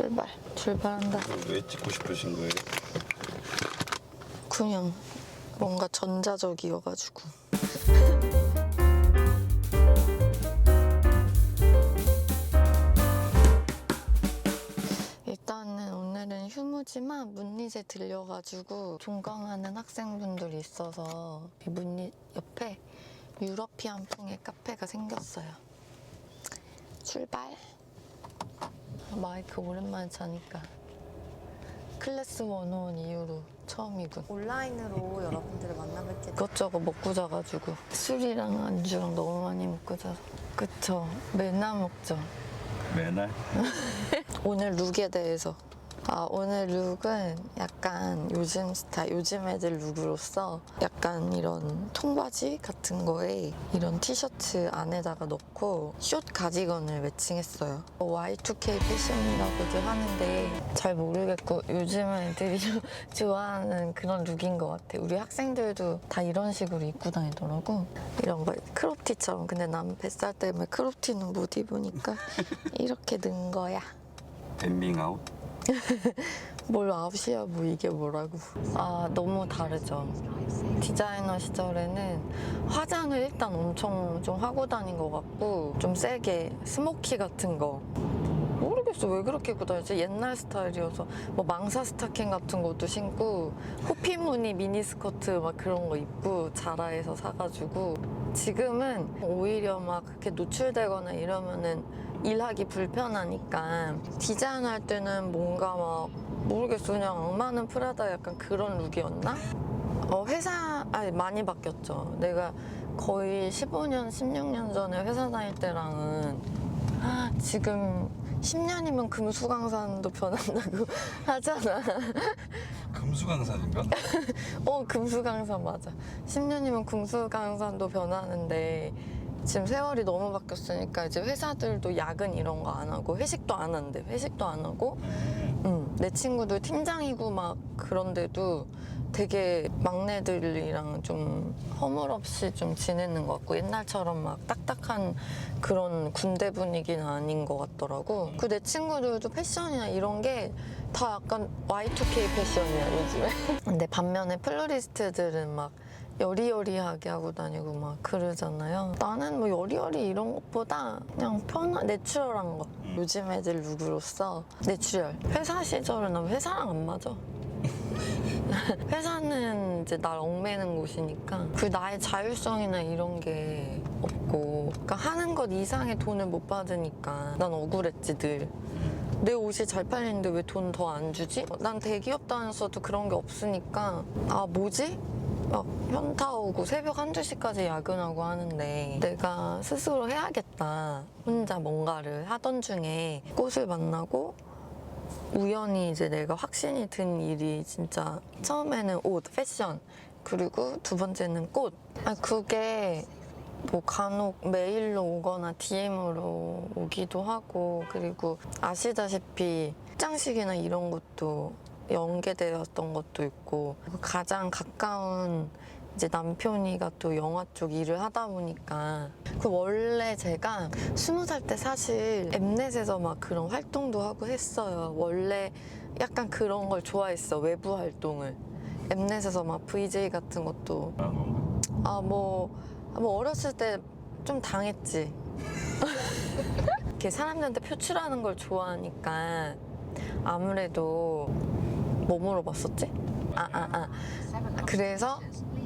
출발 출발한다 왜 찍고 싶으신 거예요? 그냥 뭔가 전자적이어가지고 일단은 오늘은 휴무지만 문닛에 들려가지고 종강하는 학생분들이 있어서 이 문닛 옆에 유러피안 풍의 카페가 생겼어요. 출발. 마이크 오랜만에 차니까. 클래스 101 이후로 처음이군. 온라인으로 여러분들을 만나뵙게 된 이것저것 먹고 자가지고 술이랑 안주랑 너무 많이 먹고 자서. 그쵸. 맨날 먹죠. 매날? 오늘 룩에 대해서 아 오늘 룩은 약간 요즘 스타일 요즘 애들 룩으로서 약간 이런 통바지 같은 거에 이런 티셔츠 안에다가 넣고 숏 가디건을 매칭했어요. Y2K 패션이라고들 하는데 잘 모르겠고 요즘 애들이 좋아하는 그런 룩인 것 같아 우리 학생들도 다 이런 식으로 입고 다니더라고. 이런 거 크롭티처럼. 근데 난 뱃살 때문에 크롭티는 못 입으니까 이렇게 넣은 거야. 엠밍 아웃? 뭘 아웃이야 뭐 이게 뭐라고. 아 너무 다르죠. 디자이너 시절에는 화장을 일단 엄청 좀 하고 다닌 것 같고 좀 세게 스모키 같은 거. 모르겠어 왜 그렇게 입고 다녔지? 옛날 스타일이어서. 뭐 망사 스타킹 같은 것도 신고 호피 무늬 미니스커트 막 그런 거 입고 자라에서 사가지고. 지금은 오히려 막 그렇게 노출되거나 이러면은 일하기 불편하니까 디자인 할 때는 뭔가 막 모르겠어 그냥 악마는 프라다 약간 그런 룩이었나? 어 회사 아니 많이 바뀌었죠 내가 거의 15년 16년 전에 회사 다닐 때랑은 아, 지금 10년이면 금수강산도 변한다고 하잖아 금수강산인가? 어 금수강산 맞아 10년이면 금수강산도 변하는데 지금 세월이 너무 바뀌었으니까 이제 회사들도 야근 이런 거 안 하고 회식도 안 한대 회식도 안 하고 음, 내 친구들 팀장이고 막 그런데도 되게 막내들이랑 좀 허물없이 좀 지내는 것 같고 옛날처럼 막 딱딱한 그런 군대 분위기는 아닌 것 같더라고. 그 내 친구들도 패션이나 이런 게 다 약간 Y2K 패션이야 요즘에. 근데 반면에 플로리스트들은 막 여리여리하게 하고 다니고 막 그러잖아요. 나는 뭐 여리여리 이런 것보다 그냥 편한 내추럴한 거. 요즘 애들 룩으로서 내추럴. 회사 시절은 난 회사랑 안 맞아. 회사는 이제 날 얽매는 곳이니까 그 나의 자율성이나 이런 게 없고 그러니까 하는 것 이상의 돈을 못 받으니까 난 억울했지 늘. 내 옷이 잘 팔리는데 왜 돈 더 안 주지? 난 대기업 다녔어도 그런 게 없으니까 아 뭐지? 막 현타 오고 새벽 한두 시까지 야근하고 하는데 내가 스스로 해야겠다 혼자 뭔가를 하던 중에 꽃을 만나고 우연히 이제 내가 확신이 든 일이 진짜 처음에는 옷, 패션 그리고 두 번째는 꽃. 아 그게 뭐 간혹 메일로 오거나 DM으로 오기도 하고 그리고 아시다시피 입장식이나 이런 것도 연계되었던 것도 있고 가장 가까운 이제 남편이가 또 영화 쪽 일을 하다 보니까 그 원래 제가 스무 살 때 사실 엠넷에서 막 그런 활동도 하고 했어요. 원래 약간 그런 걸 좋아했어 외부 활동을 엠넷에서 막 VJ 같은 것도 아, 뭐. 아뭐뭐 어렸을 때 좀 당했지. 이렇게 사람들한테 표출하는 걸 좋아하니까 아무래도 뭐 물어봤었지? 아, 아, 아. 그래서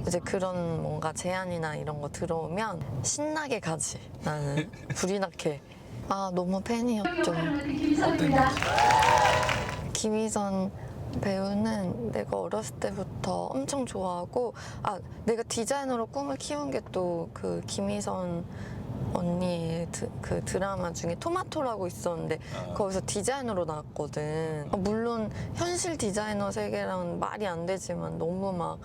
이제 그런 뭔가 제안이나 이런 거 들어오면 신나게 가지. 나는 불이 나게. 아, 너무 팬이었죠. 김희선 배우는 내가 어렸을 때부터 엄청 좋아하고 아 내가 디자이너로 꿈을 키운 게 또 그 김희선 언니의 드, 그 드라마 중에 토마토라고 있었는데 아. 거기서 디자이너로 나왔거든. 아, 물론 현실 디자이너 세계랑은 말이 안 되지만 너무 막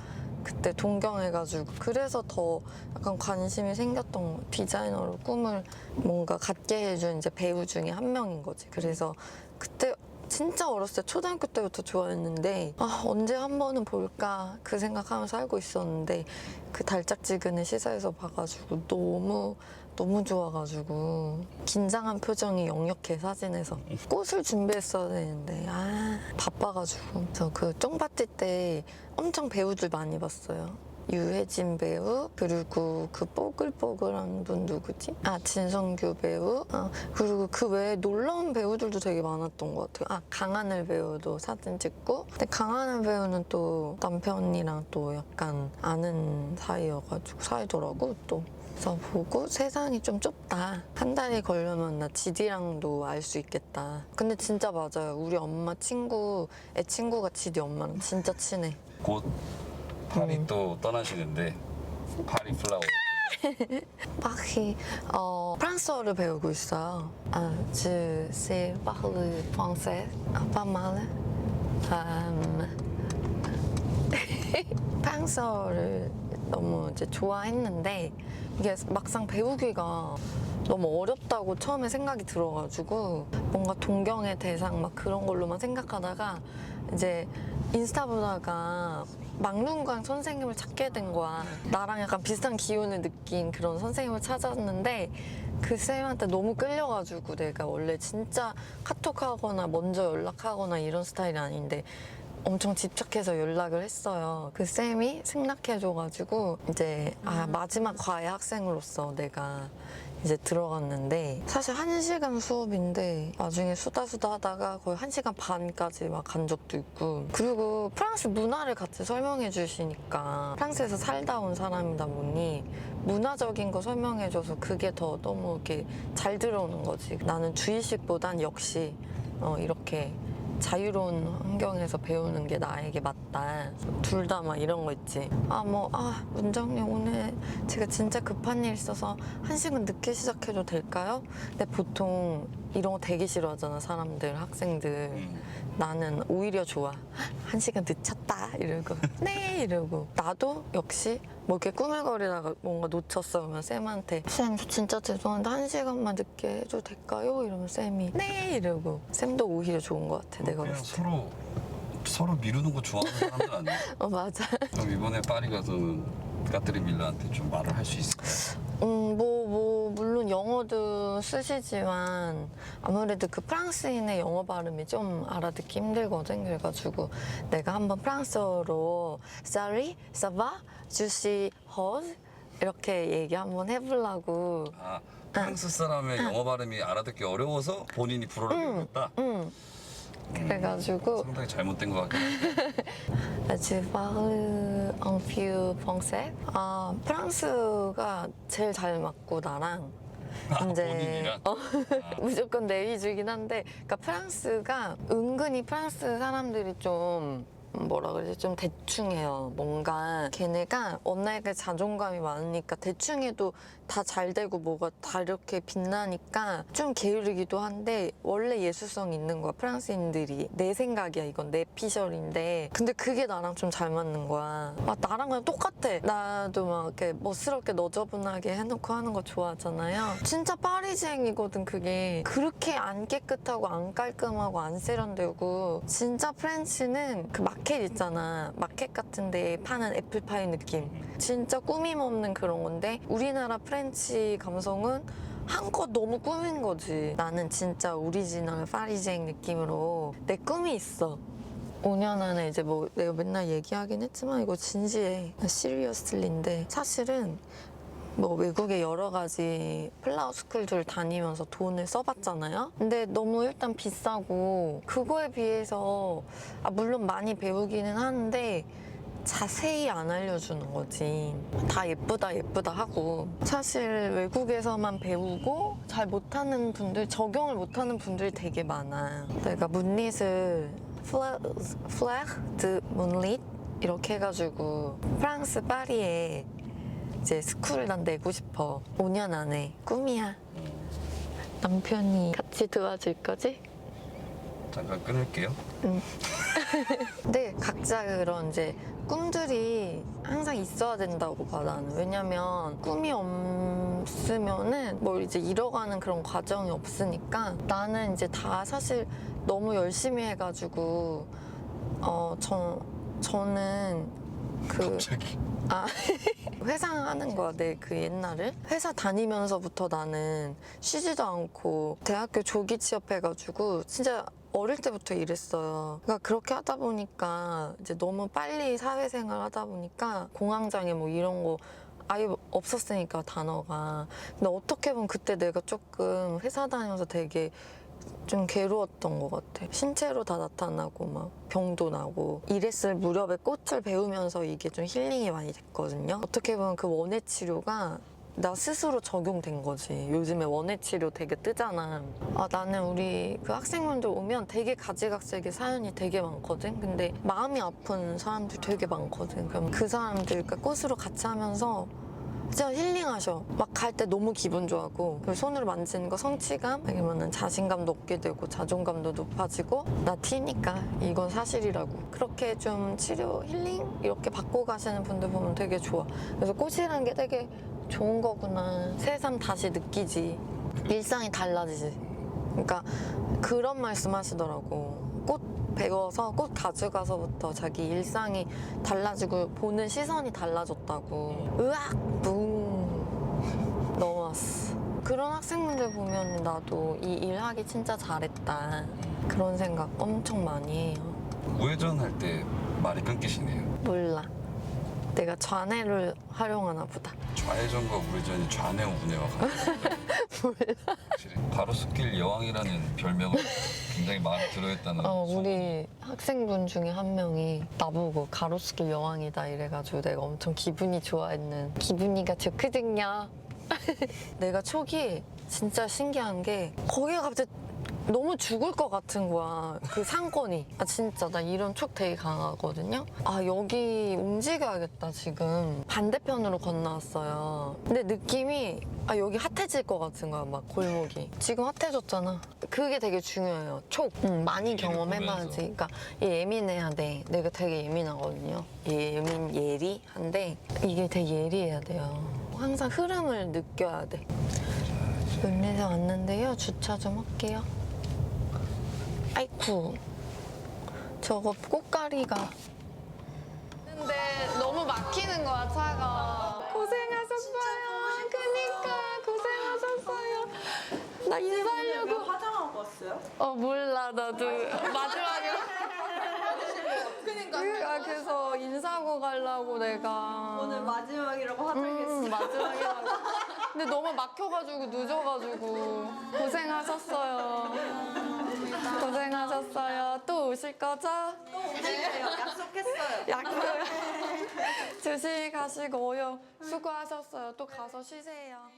그때 동경해가지고 그래서 더 약간 관심이 생겼던 거. 디자이너로 꿈을 뭔가 갖게 해준 이제 배우 중에 한 명인 거지. 그래서 그때 진짜 어렸을 때 초등학교 때부터 좋아했는데 아 언제 한 번은 볼까 그 생각하면서 살고 있었는데 그 달짝지근의 시사에서 봐가지고 너무 너무 좋아가지고 긴장한 표정이 역력해 사진에서. 꽃을 준비했어야 되는데 아 바빠가지고. 그래서 그 쫑파티 때 엄청 배우들 많이 봤어요. 유해진 배우 그리고 그 뽀글뽀글한 분 누구지? 아 진성규 배우. 아, 그리고 그 외에 놀라운 배우들도 되게 많았던 것 같아요. 아 강하늘 배우도 사진 찍고. 근데 강하늘 배우는 또 남편이랑 또 약간 아는 사이여가지고 사이더라고 또 그래서 보고 세상이 좀 좁다. 한 달이 걸려면 나 지디랑도 알 수 있겠다. 근데 진짜 맞아요. 우리 엄마 친구, 애 친구가 지디 엄마랑 진짜 친해. 곧 파리 음. 또 떠나시는데 파리 플라워 파리, 어, 프랑스어를 배우고 있어요. 아, je sais parler français, ah, pas mal. 음, 프랑스어를 너무 이제 좋아했는데 이게 막상 배우기가 너무 어렵다고 처음에 생각이 들어가지고 뭔가 동경의 대상 막 그런 걸로만 생각하다가 이제 인스타 보다가 막눈광 선생님을 찾게 된 거야. 나랑 약간 비슷한 기운을 느낀 그런 선생님을 찾았는데 그 쌤한테 너무 끌려가지고 내가 원래 진짜 카톡하거나 먼저 연락하거나 이런 스타일이 아닌데 엄청 집착해서 연락을 했어요. 그 쌤이 승낙해줘가지고 이제 아 마지막 과외 학생으로서 내가 이제 들어갔는데 사실 한 시간 수업인데 나중에 수다 수다 하다가 거의 한 시간 반까지 막 간 적도 있고 그리고 프랑스 문화를 같이 설명해 주시니까 프랑스에서 살다 온 사람이다 보니 문화적인 거 설명해 줘서 그게 더 너무 이렇게 잘 들어오는 거지 나는 주의식보단 역시 어, 이렇게 자유로운 환경에서 배우는 게 나에게 맞다. 둘 다 막 이런 거 있지. 아, 뭐, 아, 문정님 오늘 제가 진짜 급한 일 있어서 한 시간 늦게 시작해도 될까요? 근데 보통 이런 거 되게 싫어하잖아, 사람들, 학생들. 음. 나는 오히려 좋아. 한 시간 늦췄다. 이러고. 네! 이러고. 나도 역시 뭐 이렇게 꾸물거리다가 뭔가 놓쳤어. 그러면 쌤한테 쌤, 저 진짜 죄송한데 한 시간만 늦게 해도 될까요? 이러면 쌤이 네! 이러고. 쌤도 오히려 좋은 것 같아, 내가 그냥 봤을 때. 서로 서로 미루는 거 좋아하는 사람들 아니야? 어, 맞아. 그럼 이번에 파리 가서는 까트리 밀라한테 좀 말을 할 수 있을까요? 음, 뭐, 뭐, 물론 영어도 쓰시지만 아무래도 그 프랑스인의 영어 발음이 좀 알아듣기 힘들거든. 그래가지고 내가 한번 프랑스어로 Sorry, ça va? 주시 hose? 이렇게 얘기 한번 해보려고. 아 프랑스 사람의 영어 발음이 알아듣기 어려워서 본인이 불어를 배웠다? 응. 그래가지고 상당히 잘못된 것 같긴 한데 Je parle un peu français. 아, 프랑스가 제일 잘 맞고 나랑 아, 본인이랑? 어, 무조건 내 위주긴 한데 그러니까 프랑스가 은근히 프랑스 사람들이 좀 뭐라 그러지? 좀 대충해요. 뭔가 걔네가 워낙에 자존감이 많으니까 대충해도 다 잘 되고 뭐가 다 이렇게 빛나니까 좀 게으르기도 한데 원래 예술성 있는 거야 프랑스인들이. 내 생각이야 이건. 내 피셜인데. 근데 그게 나랑 좀 잘 맞는 거야. 막 나랑 그냥 똑같아. 나도 막 이렇게 멋스럽게 너저분하게 해놓고 하는 거 좋아하잖아요. 진짜 파리쟁이거든 그게. 그렇게 안 깨끗하고 안 깔끔하고 안 세련되고 진짜 프렌치는 그 마켓 있잖아 마켓 같은 데 파는 애플파이 느낌 진짜 꾸밈 없는 그런 건데 우리나라 프렌치 감성은 한껏 너무 꾸민 거지. 나는 진짜 오리지널 파리쟁 느낌으로 내 꿈이 있어. 5년 안에 이제 뭐 내가 맨날 얘기하긴 했지만 이거 진지해. 시리어슬리인데 사실은 뭐 외국에 여러 가지 플라워 스쿨들 다니면서 돈을 써봤잖아요. 근데 너무 일단 비싸고 그거에 비해서 아 물론 많이 배우기는 하는데 자세히 안 알려주는 거지. 다 예쁘다 예쁘다 하고 사실 외국에서만 배우고 잘 못하는 분들 적용을 못하는 분들이 되게 많아. 내가 문릿을 플렉 드 문릿 이렇게 해가지고 프랑스 파리에 이제 스쿨을 난 내고 싶어. 5년 안에 꿈이야. 남편이 같이 도와줄 거지? 잠깐 끊을게요 근데 각자 그런 이제 꿈들이 항상 있어야 된다고 봐 나는 왜냐면 꿈이 없 없으면은 뭘 이제 잃어가는 그런 과정이 없으니까 나는 이제 다 사실 너무 열심히 해가지고 어, 저, 저는 그 갑자기 아, 회상하는 거야, 내 그 옛날을. 회사 다니면서부터 나는 쉬지도 않고 대학교 조기 취업해가지고 진짜 어릴 때부터 일했어요. 그러니까 그렇게 하다 보니까 이제 너무 빨리 사회생활 하다 보니까 공황장애 뭐 이런 거 아예 없었으니까 단어가. 근데 어떻게 보면 그때 내가 조금 회사 다니면서 되게 좀 괴로웠던 것 같아. 신체로 다 나타나고 막 병도 나고 이랬을 무렵에 꽃을 배우면서 이게 좀 힐링이 많이 됐거든요. 어떻게 보면 그 원예 치료가 나 스스로 적용된 거지. 요즘에 원예 치료 되게 뜨잖아. 아, 나는 우리 그 학생분들 오면 되게 가지각색의 사연이 되게 많거든. 근데 마음이 아픈 사람들 되게 많거든. 그럼 그 사람들 그 꽃으로 같이 하면서 진짜 힐링하셔. 막 갈 때 너무 기분 좋아하고 그 손으로 만지는 거 성취감 아니면은 자신감도 얻게 되고 자존감도 높아지고 나 티니까 이건 사실이라고 그렇게 좀 치료 힐링 이렇게 받고 가시는 분들 보면 되게 좋아. 그래서 꽃이라는 게 되게 좋은 거구나. 새삼 다시 느끼지. 일상이 달라지지. 그러니까 그런 말씀 하시더라고. 꽃 배워서 꽃 가져가서부터 자기 일상이 달라지고 보는 시선이 달라졌다고. 으악! 붕! 넘어왔어. 그런 학생분들 보면 나도 이 일 하기 진짜 잘했다. 그런 생각 엄청 많이 해요. 우회전 할 때 말이 끊기시네요. 몰라. 내가 좌뇌를 활용하나 보다. 좌회전과 우회전이 좌뇌 우뇌와 같아요. 확실히 가로수길 여왕이라는 별명을 굉장히 많이 들어했다는 어, 소문. 우리 학생분 중에 한 명이 나보고 가로수길 여왕이다 이래가지고 내가 엄청 기분이 좋아했는 기분이가 좋거든요. 내가 초기에 진짜 신기한 게 거기가 갑자기 너무 죽을 것 같은 거야. 그 상권이. 아, 진짜 나 이런 촉 되게 강하거든요. 아, 여기 움직여야겠다, 지금. 반대편으로 건너왔어요. 근데 느낌이 아, 여기 핫해질 것 같은 거야, 막 골목이. 지금 핫해졌잖아. 그게 되게 중요해요. 촉. 응, 많이 경험해봐야지. 그러니까 얘 예민해야 돼. 내가 되게 예민하거든요. 예민, 예리한데 이게 되게 예리해야 돼요. 항상 흐름을 느껴야 돼. 을내에 왔는데요. 주차 좀 할게요. 아이쿠. 저거 꽃가리가. 근데 너무 막히는 거야, 차가. 고생하셨어요. 그니까, 고생하셨어요. 나 인사하려고. 화장하고 왔어요? 어, 몰라, 나도. 마지막에. 그러니까. 그래서 인사하고 가려고 내가. 오늘 마지막이라고 화장했어요. 음, 마지막이라고. 근데 너무 막혀가지고 늦어가지고 고생하셨어요. 고생하셨어요. 또 오실 거죠? 오세요. 약속했어요. 약속. 조심히 가시고요. 수고하셨어요. 또 가서 쉬세요.